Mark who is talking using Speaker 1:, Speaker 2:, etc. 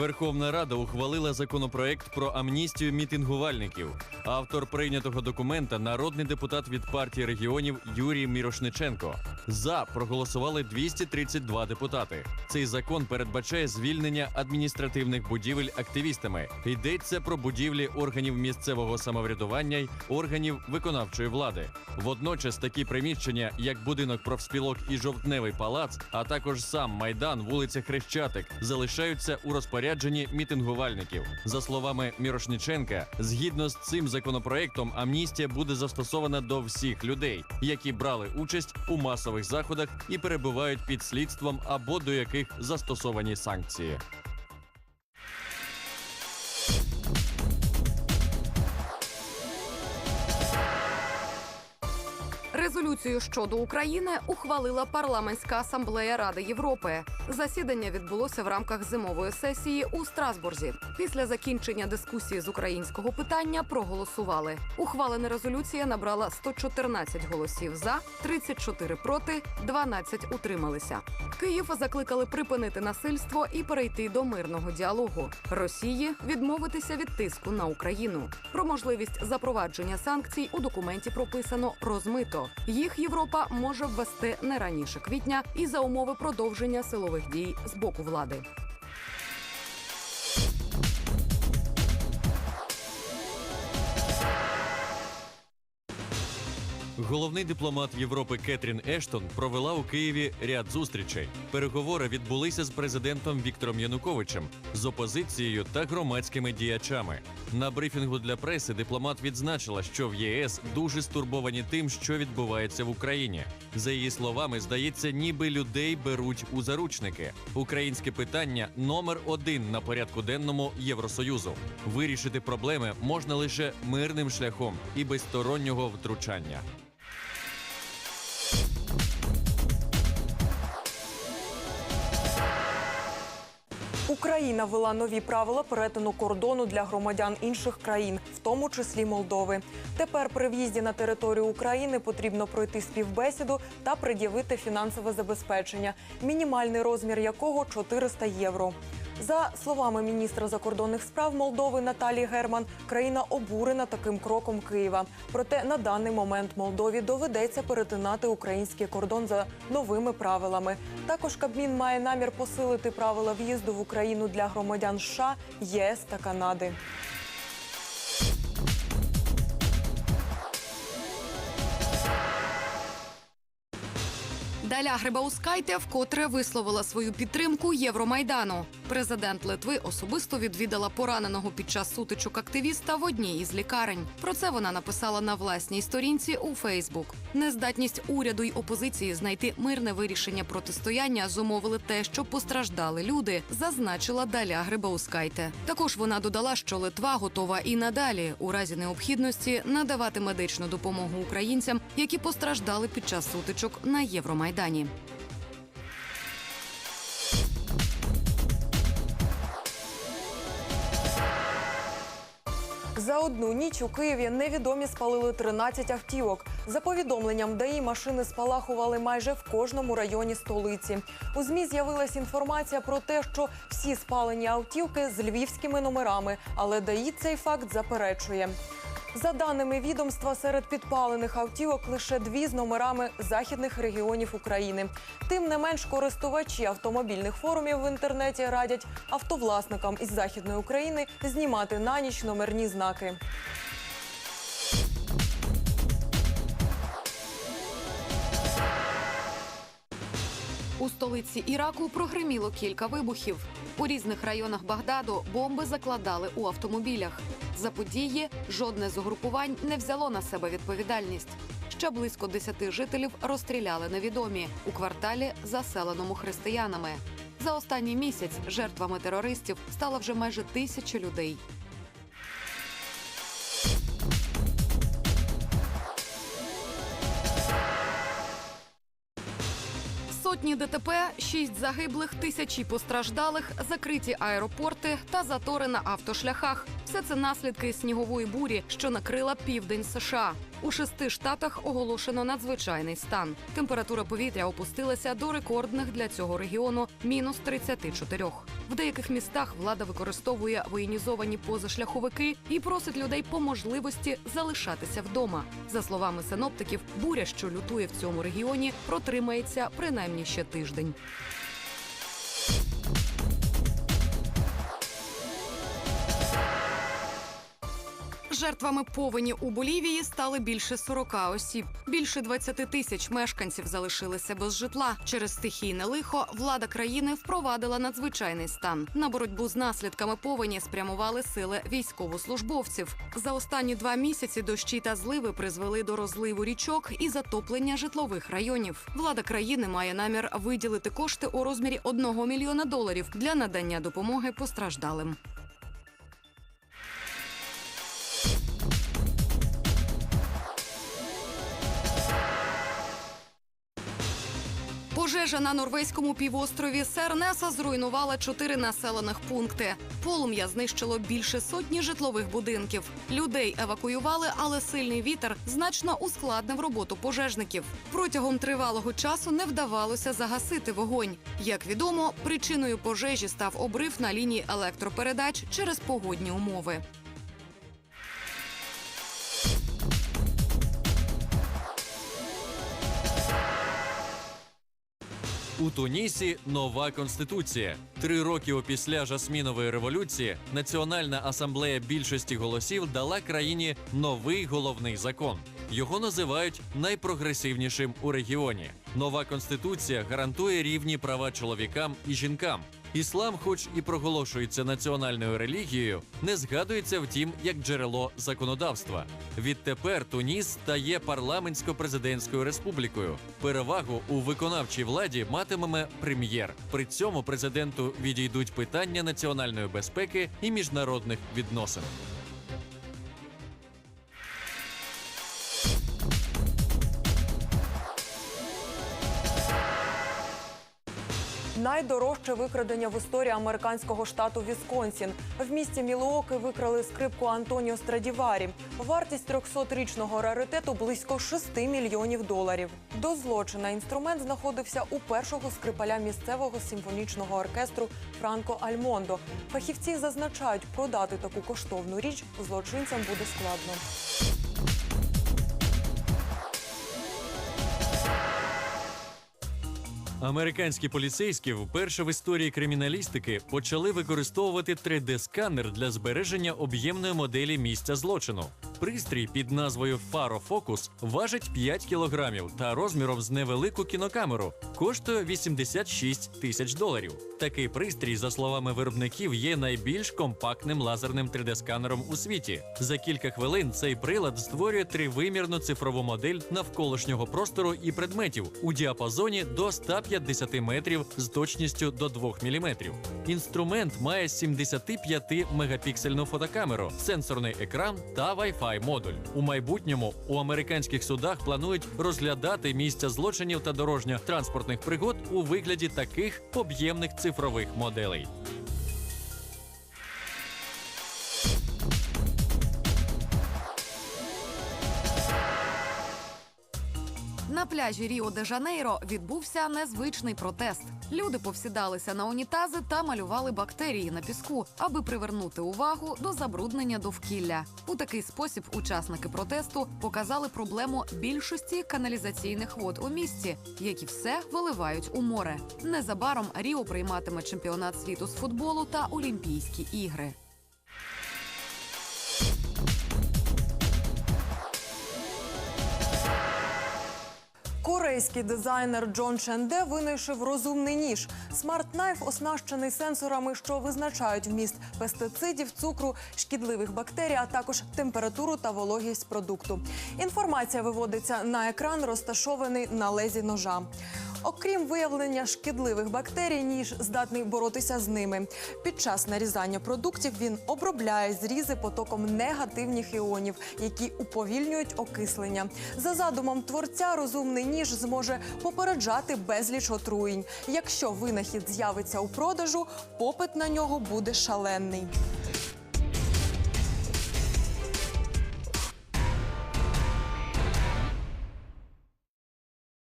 Speaker 1: Верховна Рада ухвалила законопроект про амністію мітингувальників. Автор прийнятого документа народний депутат від партії регіонів Юрій Мірошниченко. За проголосували 232 депутати. Цей закон передбачає звільнення адміністративних будівель активістами. Йдеться про будівлі органів місцевого самоврядування й органів виконавчої влади. Водночас такі приміщення, як будинок профспілок і жовтневий палац, а також сам майдан, вулиця Хрещатик, залишаються у розпорядженні мітингувальників. За словами Мірошниченка, згідно з цим законопроектом, амністія буде застосована до всіх людей, які брали участь у масових заходах і перебувають під слідством або до яких застосовані санкції.
Speaker 2: Резолюцію щодо України ухвалила парламентська асамблея Ради Європи. Засідання відбулося в рамках зимової сесії у Страсбурзі. Після закінчення дискусії з українського питання проголосували. Ухвалена резолюція набрала 114 голосів за, 34 проти, 12 утрималися. Київ закликали припинити насильство і перейти до мирного діалогу. Росії відмовитися від тиску на Україну. Про можливість запровадження санкцій у документі прописано розмито. Їх Європа може ввести не раніше квітня і за умови продовження силових дій з боку влади.
Speaker 1: Головний дипломат Європи Кетрін Ештон провела у Києві ряд зустрічей. Переговори відбулися з президентом Віктором Януковичем, з опозицією та громадськими діячами. На брифінгу для преси дипломат відзначила, що в ЄС дуже стурбовані тим, що відбувається в Україні. За її словами, здається, ніби людей беруть у заручники. Українське питання номер один на порядку денному Євросоюзу. Вирішити проблеми можна лише мирним шляхом і без стороннього втручання.
Speaker 3: Україна ввела нові правила перетину кордону для громадян інших країн, в тому числі Молдови. Тепер при в'їзді на територію України потрібно пройти співбесіду та пред'явити фінансове забезпечення, мінімальний розмір якого 400 євро. За словами міністра закордонних справ Молдови Наталії Герман, країна обурена таким кроком Києва. Проте на даний момент Молдові доведеться перетинати український кордон за новими правилами. Також Кабмін має намір посилити правила в'їзду в Україну для громадян США, ЄС та Канади.
Speaker 2: Даля Грибаускайте вкотре висловила свою підтримку Євромайдану. Президент Литви особисто відвідала пораненого під час сутичок активіста в одній із лікарень. Про це вона написала на власній сторінці у Фейсбук. Нездатність уряду й опозиції знайти мирне вирішення протистояння зумовили те, що постраждали люди, зазначила Даля Грибаускайте. Також вона додала, що Литва готова і надалі, у разі необхідності, надавати медичну допомогу українцям, які постраждали під час сутичок на Євромайдані.
Speaker 3: За одну ніч у Києві невідомі спалили 13 автівок. За повідомленням ДАІ машини спалахували майже в кожному районі столиці. У змі з'явилася інформація про те, що всі спалені автівки з львівськими номерами, але ДАІ цей факт заперечує. За даними відомства, серед підпалених автівок лише дві з номерами західних регіонів України. Тим не менш, користувачі автомобільних форумів в інтернеті радять автовласникам із західної України знімати на ніч номерні знаки.
Speaker 2: У столиці Іраку прогреміло кілька вибухів. У різних районах Багдаду бомби закладали у автомобілях. За події жодне з угрупувань не взяло на себе відповідальність. Ще близько десяти жителів розстріляли невідомі у кварталі, заселеному християнами. За останній місяць жертвами терористів стало вже майже тисяча людей. Сотні ДТП, шість загиблих, тисячі постраждалих, закриті аеропорти та затори на автошляхах. Все це наслідки снігової бурі, що накрила південь США. У шести штатах оголошено надзвичайний стан. Температура повітря опустилася до рекордних для цього регіону мінус 34. В деяких містах влада використовує воєнізовані позашляховики і просить людей по можливості залишатися вдома. За словами синоптиків, буря, що лютує в цьому регіоні, протримається принаймні ще тиждень. Жертвами повені у Болівії стали більше 40 осіб. Більше 20 тисяч мешканців залишилися без житла. Через стихійне лихо влада країни впровадила надзвичайний стан. На боротьбу з наслідками повені спрямували сили військовослужбовців. За останні два місяці дощі та зливи призвели до розливу річок і затоплення житлових районів. Влада країни має намір виділити кошти у розмірі 1 мільйона доларів для надання допомоги постраждалим. Пожежа на норвезькому півострові Сернеса зруйнувала чотири населених пункти. Полум'я знищило більше сотні житлових будинків. Людей евакуювали, але сильний вітер значно ускладнив роботу пожежників. Протягом тривалого часу не вдавалося загасити вогонь. Як відомо, причиною пожежі став обрив на лінії електропередач через погодні умови.
Speaker 1: У Тунісі нова конституція. Три роки опісля жасмінової революції Національна асамблея більшості голосів дала країні новий головний закон. Його називають найпрогресивнішим у регіоні. Нова конституція гарантує рівні права чоловікам і жінкам. Іслам, хоч і проголошується національною релігією, не згадується втім як джерело законодавства. Відтепер Туніс стає парламентсько-президентською республікою. Перевагу у виконавчій владі матиме прем'єр. При цьому президенту відійдуть питання національної безпеки і міжнародних відносин.
Speaker 3: Найдорожче викрадення в історії американського штату Вісконсін. В місті Мілуоки викрали скрипку Антоніо Страдіварі. Вартість 300-річного раритету близько 6 мільйонів доларів. До злочина інструмент знаходився у першого скрипаля місцевого симфонічного оркестру Франко Альмондо. Фахівці зазначають, продати таку коштовну річ злочинцям буде складно.
Speaker 1: Американські поліцейські вперше в історії криміналістики почали використовувати 3D-сканер для збереження об'ємної моделі місця злочину. Пристрій під назвою Фарофокус важить 5 кілограмів та розміром з невелику кінокамеру коштує 86 тисяч доларів. Такий пристрій, за словами виробників, є найбільш компактним лазерним 3D-сканером у світі. За кілька хвилин цей прилад створює тривимірну цифрову модель навколишнього простору і предметів у діапазоні до 150 метрів з точністю до 2 мм. Інструмент має 75 мегапіксельну фотокамеру, сенсорний екран та Wi-Fi модуль. У майбутньому у американських судах планують розглядати місця злочинів та дорожньо-транспортних пригод у вигляді таких об'ємних цифрових моделей.
Speaker 2: Пляжі Ріо де Жанейро відбувся незвичний протест. Люди повсідалися на унітази та малювали бактерії на піску, аби привернути увагу до забруднення довкілля. У такий спосіб учасники протесту показали проблему більшості каналізаційних вод у місті, які все виливають у море. Незабаром Ріо прийматиме чемпіонат світу з футболу та Олімпійські ігри.
Speaker 3: Корейський дизайнер Джон Ченде винайшов розумний ніж. Смарт-найф оснащений сенсорами, що визначають вміст пестицидів, цукру, шкідливих бактерій, а також температуру та вологість продукту. Інформація виводиться на екран, розташований на лезі ножа. Окрім виявлення шкідливих бактерій, ніж здатний боротися з ними. Під час нарізання продуктів він обробляє зрізи потоком негативних іонів, які уповільнюють окислення. За задумом творця, розумний ніж зможе попереджати безліч отруєнь. Якщо винахід з'явиться у продажу, попит на нього буде шалений.